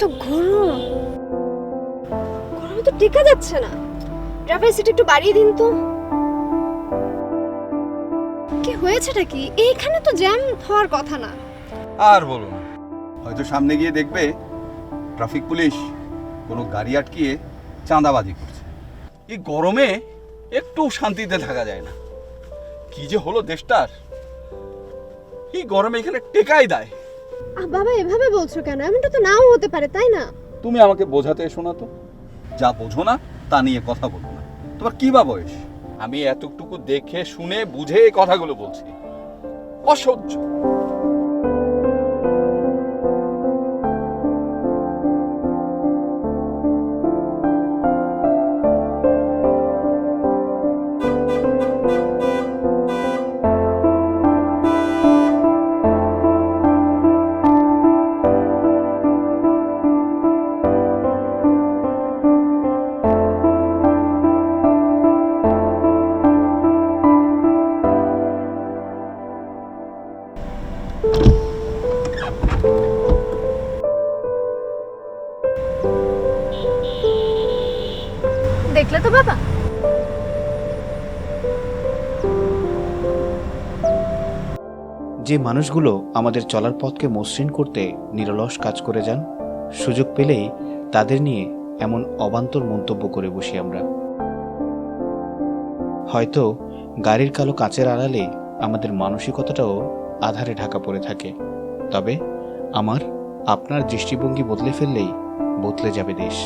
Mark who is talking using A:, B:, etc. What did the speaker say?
A: এত গরম। গরমে তো টেকা যাচ্ছে না। ড্রাইভার সিট একটু বাড়িয়ে দিন তো। কি হয়েছেটা কি? এইখানে তো জ্যাম হওয়ার কথা না।
B: আর বলো না। হয়তো সামনে গিয়ে দেখবে ট্রাফিক পুলিশ কোনো গাড়ি আটকিয়ে চাঁদাবাজি করছে। এই গরমে একটু শান্তিতে থাকা যায় না। কি যে হলো দেশটার। এই গরমে এখানে টেকাই দেয়।
A: বাবা, এভাবে বলছো কেন? এমনটা তো নাও হতে পারে, তাই না?
B: তুমি আমাকে বোঝাতে এসো না তো। যা বোঝো না, তা নিয়ে কথা বলো না। তোমার কি বা বয়স? আমি এতটুকু দেখে, শুনে, বুঝে এই কথাগুলো বলছি। অসহ্য।
A: দেখলে তো বাবা।
C: যে মানুষগুলো আমাদের চলার পথকে মসৃণ করতে নিরলস কাজ করে যান, সুযোগ পেলেই তাদের নিয়ে এমন অবান্তর মন্তব্য করে বসি আমরা। হয়তো গাড়ির কালো কাচের আড়ালে আমাদের মানসিকতাটাও আধারে ঢাকা পড়ে থাকে, তবে আমার, আপনার দৃষ্টিভঙ্গি বদলে ফেললেই বদলে যাবে দেশ।